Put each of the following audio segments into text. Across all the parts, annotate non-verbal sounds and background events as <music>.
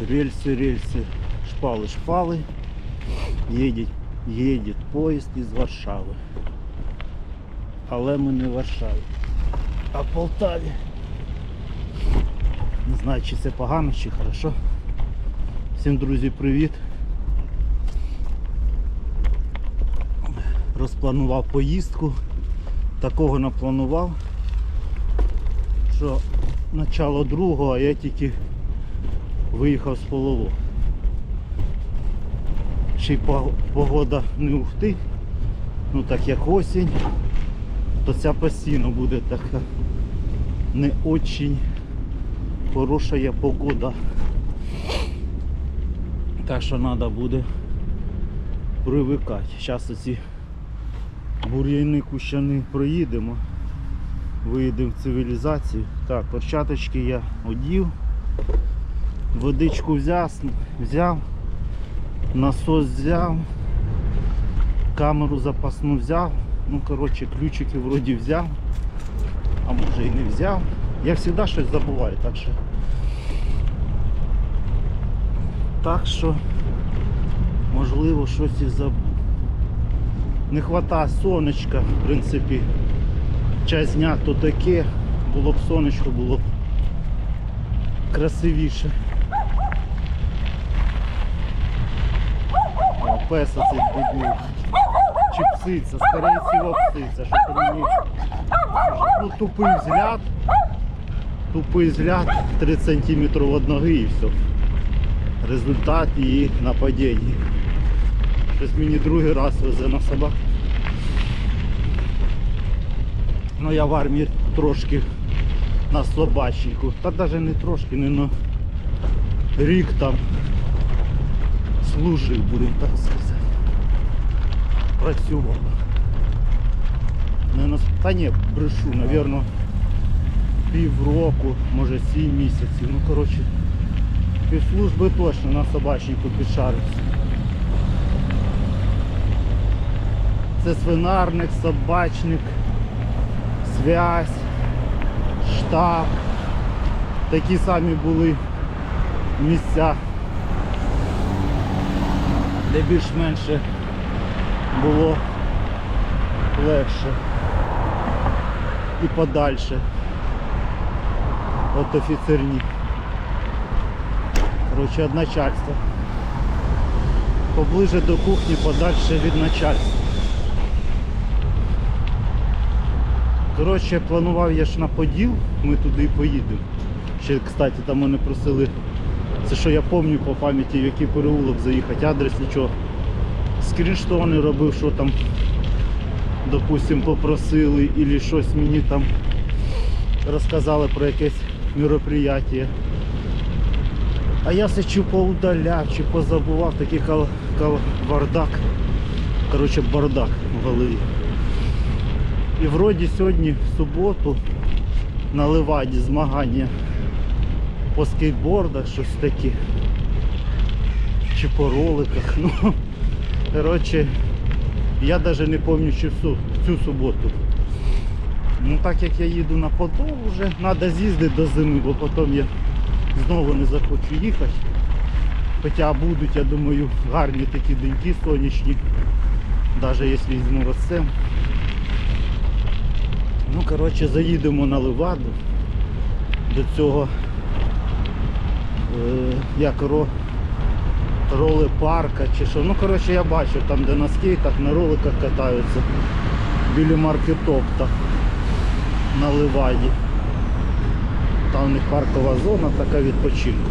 Рельсы, рельсы, шпалы, шпалы. Едет, едет поїзд із Варшави. Але ми не в Варшаві, а в Полтаві. Не знаю, чи це погано, чи хорошо. Всім друзі, привіт. Розпланував поїздку. Такого напланував, що начало другого, а я тільки виїхав з полову. Ще й погода не ухти, ну так як осінь, то ця постійно буде така не очень хороша погода. Так що треба буде привикати. Зараз оці бур'яни кущани проїдемо. Виїдемо в цивілізацію. Так, перчаточки я одів. Водичку взяв, взяв, насос взяв, камеру запасну взяв. Ну, коротше, ключики вроді взяв, а може і не взяв. Я завжди щось забуваю, так що. Так що, можливо, щось і забув. Не вистачає сонечка, в принципі. Час дня то таке, було б сонечко, було б красивіше. Пес оцей бідний. Чи псиця, скоріше всього псиця, що мені ну, тупий взгляд. Тупий взгляд 3 см від ноги і все. Результат її нападіння. Щось мені другий раз везе на собак. Ну я в армії трошки на собачнику. Та навіть не трошки, не на рік там служив, будемо так сказати. Працював. Не на... Та ні, брешу, напевно, півроку, може сім місяців. Ну коротше, півслужби точно на собачнику підшарився. Це свинарник, собачник, связь, штаб. Такі самі були місця, де більш-менше було легше і подальше от офіцерні. Коротше, від начальства. Поближе до кухні, подальше від начальства. Коротше, планував я ж на Поділ, ми туди і поїдемо. Ще, кстати, там мене просили, це що я пам'ятаю по пам'яті, в який переулок заїхати, адрес нічого. Скрінштони робив, що там, допустим, попросили, або щось мені там розказали про якесь мероприятие. А я все чи поудаляв, чи позабував такий кал, кал, бардак. Коротше, бардак в голові. І вроді сьогодні в суботу на Леваді змагання по скейтбордах, щось таке. Чи по роликах. Ну, коротше, я навіть не пам'ятаю в цю суботу. Ну так як я їду на Подол вже, треба з'їздити до зими, бо потім я знову не захочу їхати. Хоча будуть, я думаю, гарні такі деньки сонячні, навіть якщо візьму розсем. Ну, коротше, заїдемо на Леваду до цього як ро, роли парка чи що. Ну, коротше, я бачив там, де на скейтах, на роликах катаються біля маркетопта на Леваді. Там у них паркова зона така відпочинку.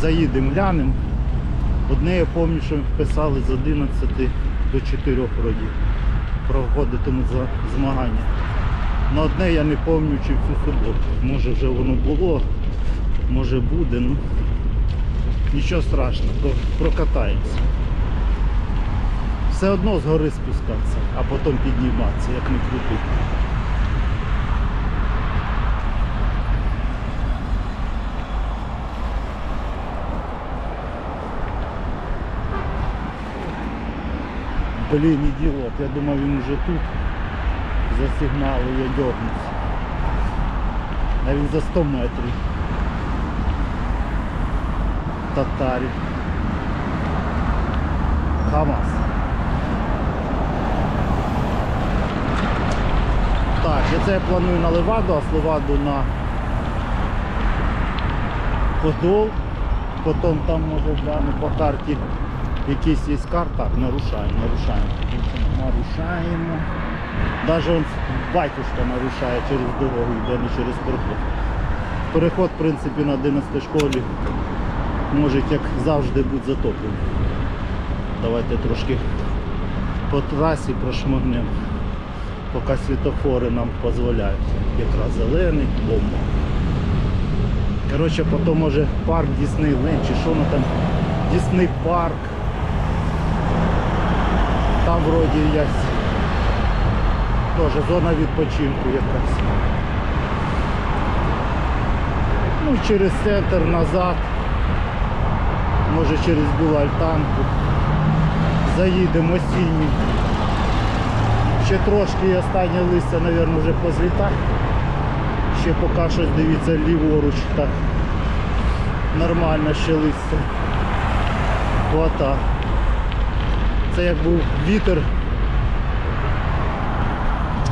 Заїдемо, глянемо. Одне я пам'ятаю, що вписали з 11 до 4 родів проходитимуть змагання. На одне я не пам'ятаю чи в цю суботу. Може вже воно було, може буде, ну нічого страшного, про- прокатаємося. Все одно з гори спускатися, а потім підніматися, як не крути. Блін, ідіот, я думав він вже тут. За сигналу я дьогнувся. А він за 100 метрів. Татарі. КАМАЗ. Так, і це я планую на Леваду, а з Леваду на Подол. Потім там може гляну по карті якийсь є карта. Так, нарушаємо, нарушаємо. Нарушаємо. Навіть он батюшка нарушає через дорогу, йде не через переход. Переход, в принципі, на 11 школі може, як завжди, бути затоплений. Давайте трошки по трасі прошмагнемо, поки світофори нам дозволяють. Якраз зелений, бомба. Коротше, потім може парк Діснейленд, чи що воно там, Дісней парк. Там вроді є теж зона відпочинку якраз. Ну, через центр назад, може через Білу Альтанку. Заїдемо осінній. Ще трошки останнє листя, мабуть, вже позлітає. Ще поки щось дивіться ліворуч так. Нормально ще листя. Хвата. Це як був вітер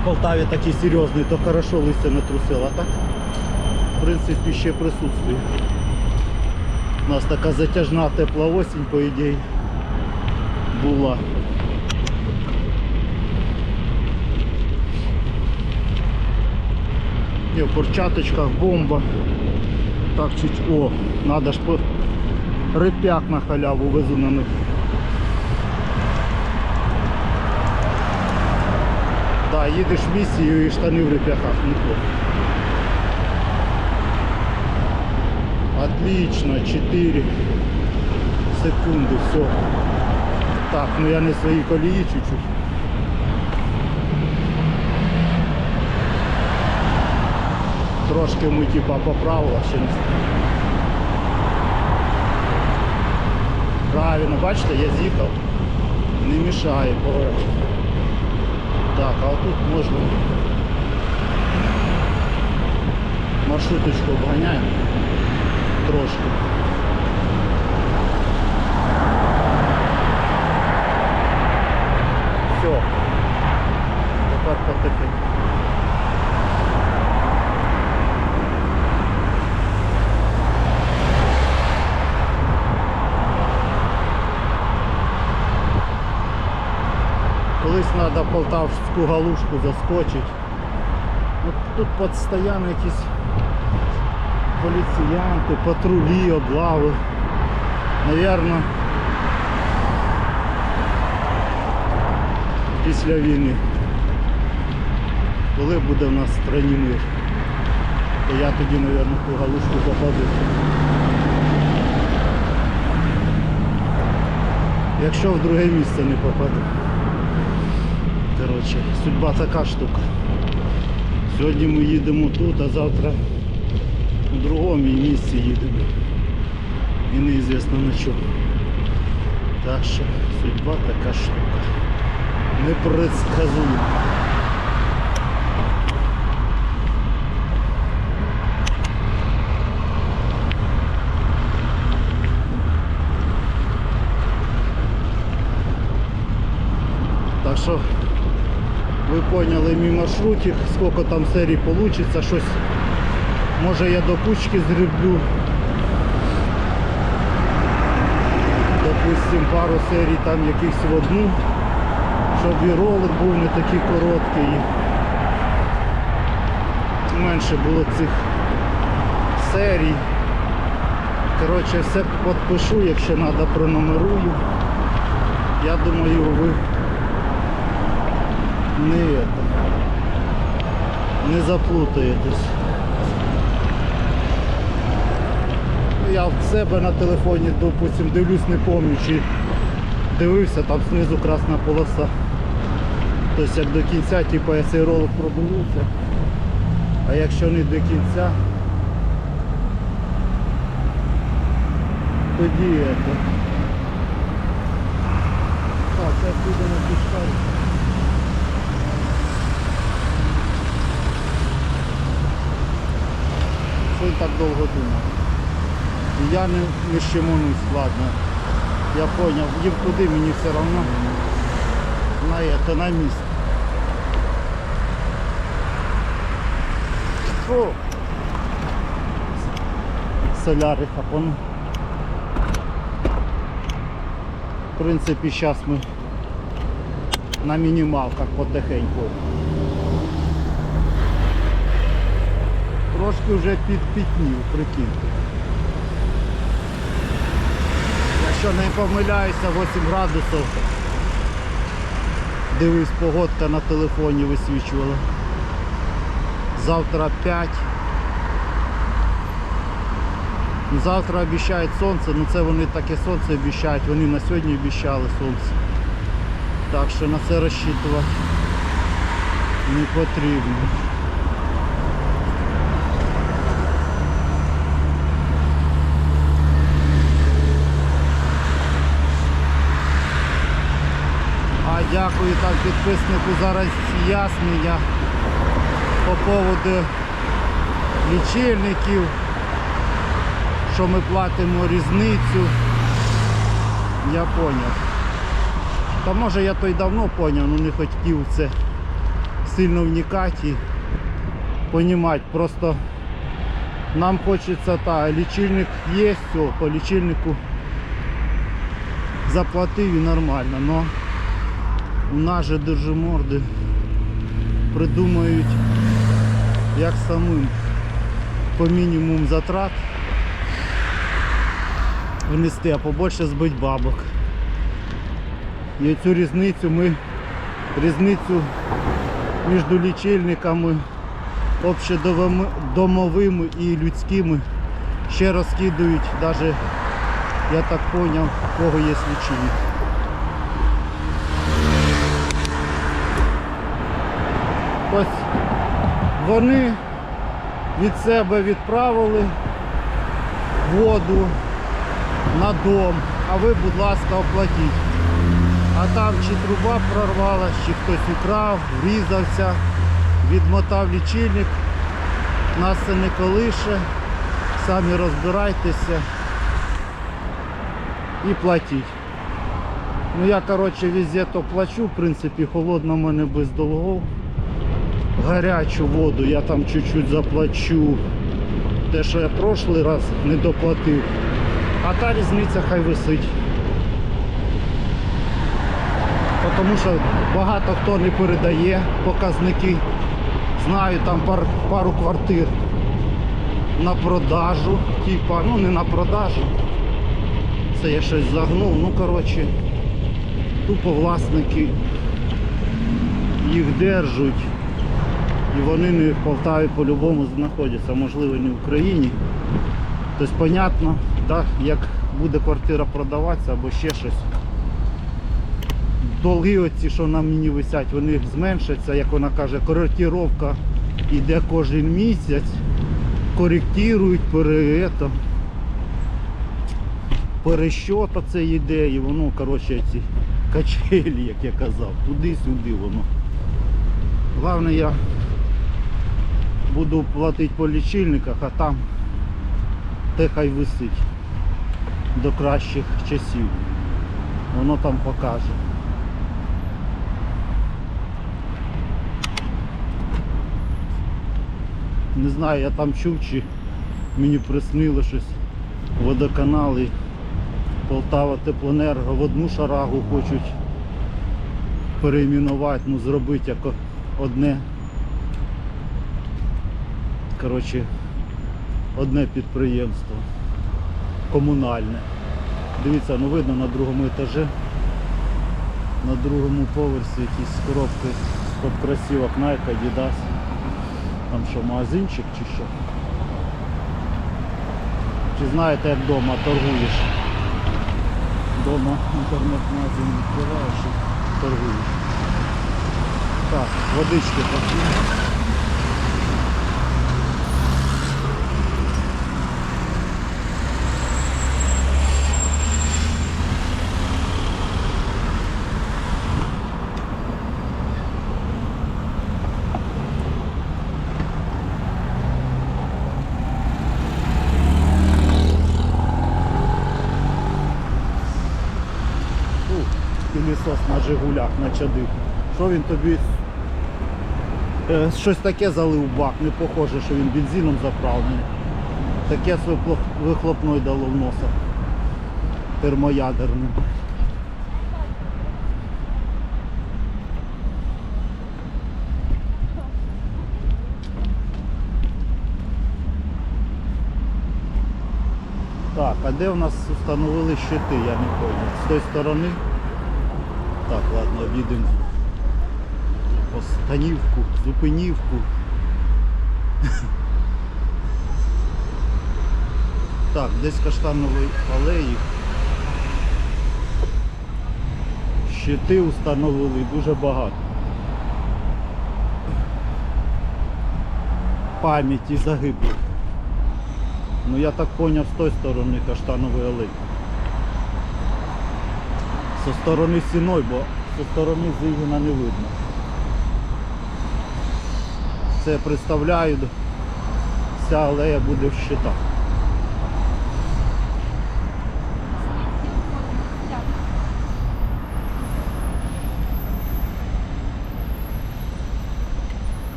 в Полтаві такий серйозний, то хорошо листя не трусило. Так, в принципі, ще присутствує. У нас така затяжна тепла осінь, по ідеї, була. І в перчаточках бомба. Так чуть. О, надо ж по реп'як на халяву везу на них. Да, їдеш в місію і штани в реп'яхах, неплохо. Отлично, 4 секунди, все. Так, ну я не свої колії чуть-чуть. Трошки ми типа по правилах ще не Правильно, бачите, я з'їхав. Не мішає поворот. Так, а тут можна маршруточку обганяємо трошки. Все. Тепер потихеньку. Колись треба полтавську галушку заскочити. От тут постійно якісь поліціянти, патрулі, облави. Навірно, після війни. Коли буде в нас в мир, то я тоді, мабуть, ту галушку попаду. Якщо в друге місце не попаду. Коротше, судьба така штука. Сьогодні ми їдемо тут, а завтра у другому місці їдемо. І неізвісно на чому. Так що судьба така штука. Непредсказуема. Так що ви поняли мій маршрутик, скільки там серій вийде, щось може я до кучки зроблю. Допустим, пару серій там якихось в одну, щоб і ролик був не такий короткий. Менше було цих серій. Коротше, все підпишу, якщо треба пронумерую. Я думаю, ви не не заплутаєтесь. Я в себе на телефоні, допустим, дивлюсь, не пам'ятаю, дивився, там знизу красна полоса. Тобто як до кінця, типу, я цей ролик продивився. А якщо не до кінця, тоді это. Так, зараз підемо пішкарі. Він так довго думав? І я не, не щемонусь, ладно. Я понял, їм куди мені все одно. На это, на місце. Фу. Соляри хапану. В принципі, зараз ми на мінімалках потихеньку. Трошки вже підпітнів, прикиньте. Якщо не помиляюся, 8 градусів. Дивись, погодка на телефоні висвічувала. Завтра 5. Завтра обіцяють сонце, ну це вони таке сонце обіцяють, вони на сьогодні обіцяли сонце. Так що на це розчитувати не потрібно. Дякую там підписнику за роз'яснення по поводу лічильників, що ми платимо різницю. Я поняв. Та може я то й давно поняв, але не хотів це сильно вникати і понімати. Просто нам хочеться та лічильник є, все, по лічильнику заплатив і нормально, но же держиморди придумають як самим по мінімум затрат внести, а побольше збить бабок. І цю різницю ми різницю між лічильниками общедомовими і людськими ще розкидують, навіть я так зрозумів, кого є лічильник. Ось вони від себе відправили воду на дом, а ви, будь ласка, оплатіть. А там чи труба прорвалась, чи хтось украв, врізався, відмотав лічильник, нас це не колише, самі розбирайтеся і платіть. Ну я коротше везде то плачу, в принципі, холодно в мене без долгов. Гарячу воду я там чуть-чуть заплачу. Те, що я прошлий раз не доплатив. А та різниця хай висить. Тому що багато хто не передає показники. Знаю там пар, пару квартир на продажу, типа, ну не на продажу. Це я щось загнув, ну коротше, тупо власники їх держать. І вони не в Полтаві по-любому знаходяться, можливо не в Україні. Тобто, понятно, да, як буде квартира продаватися або ще щось. Долги оці, що на мені висять, вони зменшаться, як вона каже, коректировка йде кожен місяць, коректують, пере, ето, перещот це йде і воно, коротше, ці качелі, як я казав, туди-сюди воно. Головне я буду платити по лічильниках, а там те хай висить до кращих часів. Воно там покаже. Не знаю, я там чув, чи мені приснило щось. Водоканали Полтава Теплоенерго в одну шарагу хочуть перейменувати, ну зробити як одне. Коротше, одне підприємство комунальне. Дивіться, ну видно на другому етажі. На другому поверсі якісь коробки з-під красивок Nike, Adidas. Там що, магазинчик чи що? Чи знаєте, як вдома торгуєш? Дома інтернет-магазин відкриваєш і торгуєш. Так, водички поп'ємо. Начадив. Що він тобі е, щось таке залив бак, не похоже, що він бензином заправлений. Таке випло- дало в носа. Термоядерним. Так, а де в нас встановили щити, я не понял. З тої сторони. Так, ладно, обійдемо. Останівку, зупинівку. <laughs> Так, десь каштанової алеї. Щити встановили дуже багато. Пам'яті загиблих. Ну я так поняв з тої сторони каштанової алеї. Со сторони стіною, бо зі сторони Зигіна не видно. Це представляю, вся алея буде в щитах.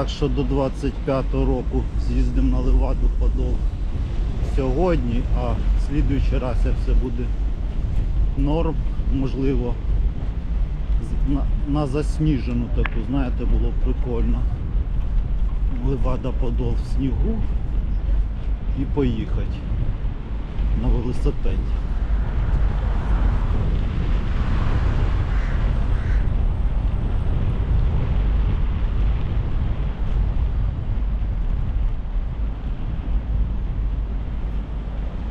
Так що до 25-го року з'їздимо на Леваду Подол сьогодні, а слідуючий раз як все буде норм, можливо, на, на засніжену таку, знаєте, було прикольно. Левада Подол в снігу і поїхати на велосипеді.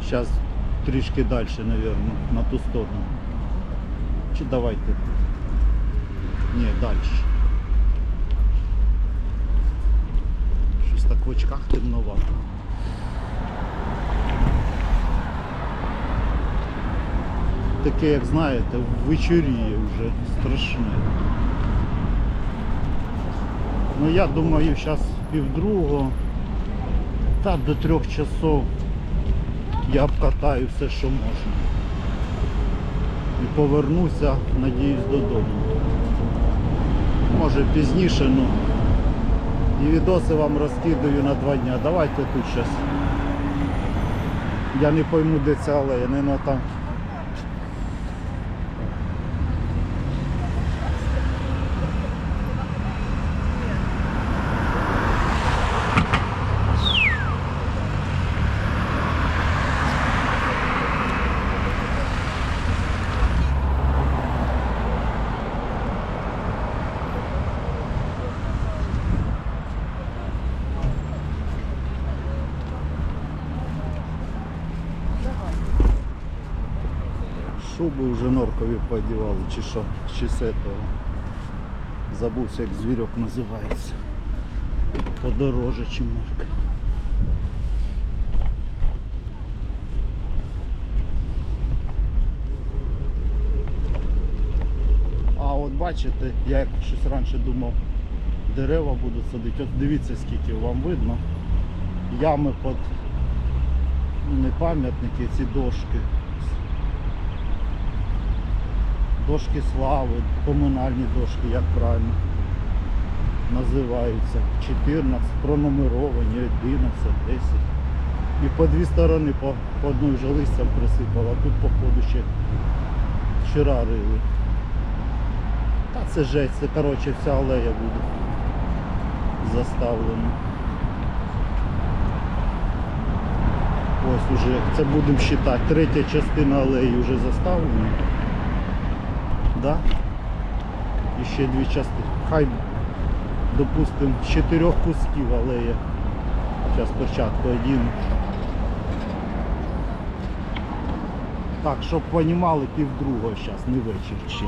Зараз трішки далі, мабуть, на ту сторону. Чи давайте? Ні, далі. Щось так в очках темновато. Таке, як знаєте, вечоріє вже страшне. Ну я думаю, зараз півдругого та до трьох часов я обкатаю все, що можна. І повернуся, надіюсь, додому. Може пізніше, ну. І відоси вам розкидаю на два дня. Давайте тут зараз. Я не пойму, де ця алея, не на там. Шуби вже норкові подівали, чи що, чи з этого. Забувся, як звірок називається. Подороже, чи норка. А от бачите, я як щось раніше думав, дерева будуть садити. От дивіться скільки вам видно. Ями під не пам'ятники, ці дошки. Дошки слави, комунальні дошки, як правильно називаються. 14, пронумеровані, 11, 10. І по дві сторони по, по одній вже листям присипало, а тут походу ще вчора рили. Та це жесть, це коротше вся алея буде заставлена. Ось уже, це будемо вважати, третя частина алеї вже заставлена. Да? І ще дві частини. Хай, допустимо, з чотирьох кусків алея. Зараз спочатку один. Так, щоб розуміли, пів другого зараз, не вечір ще.